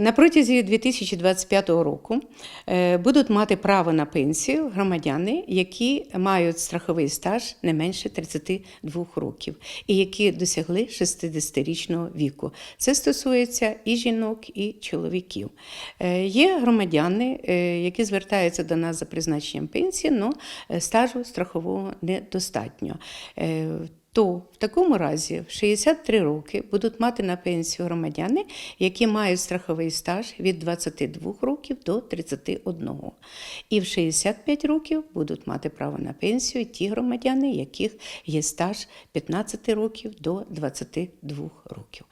На протязі 2025 року е, будуть мати право на пенсію громадяни, які мають страховий стаж не менше 32 років і які досягли 60-річного віку. Це стосується і жінок, і чоловіків. Е, Є громадяни, е, які звертаються до нас за призначенням пенсії, але стажу страхового недостатньо. То в такому разі в 63 роки будуть мати на пенсію громадяни, які мають страховий стаж від 22 років до 31. І в 65 років будуть мати право на пенсію ті громадяни, яких є стаж 15 років до 22 років.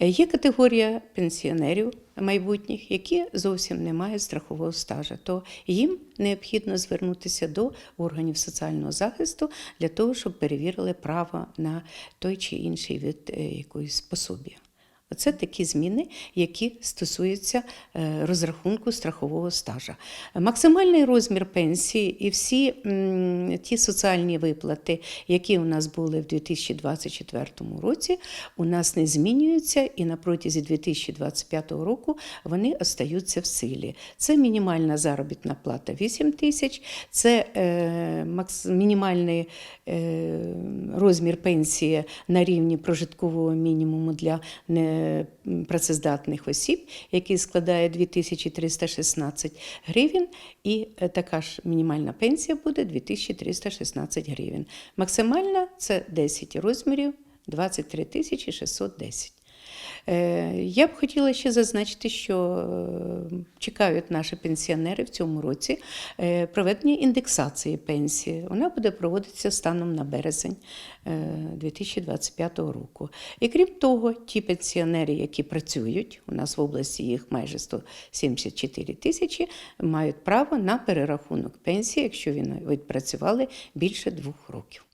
Е, Є категорія пенсіонерів майбутніх, які зовсім не мають страхового стажу, то їм необхідно звернутися до органів соціального захисту для того, щоб перевірили право на той чи інший вид е, якоїсь пособі. Оце такі зміни, які стосуються е, розрахунку страхового стажа. Максимальний розмір пенсії і всі ті соціальні виплати, які у нас були в 2024 році, у нас не змінюються і на протязі 2025 року вони остаються в силі. Це мінімальна заробітна плата 8 тисяч, це е, макс, мінімальний е, розмір пенсії на рівні прожиткового мінімуму для непрацездатних осіб, який складає 2316 гривень, і е, така ж мінімальна пенсія буде 2316 гривень. Максимальна це 10 розмірів 23 610. Е, Я б хотіла ще зазначити, що е, чекають наші пенсіонери в цьому році е, проведення індексації пенсії. Вона буде проводитися станом на березень е, 2025 року. І крім того, ті пенсіонери, які працюють, у нас в області їх майже 174 тисячі, мають право на перерахунок пенсії, якщо вони відпрацювали більше двох років.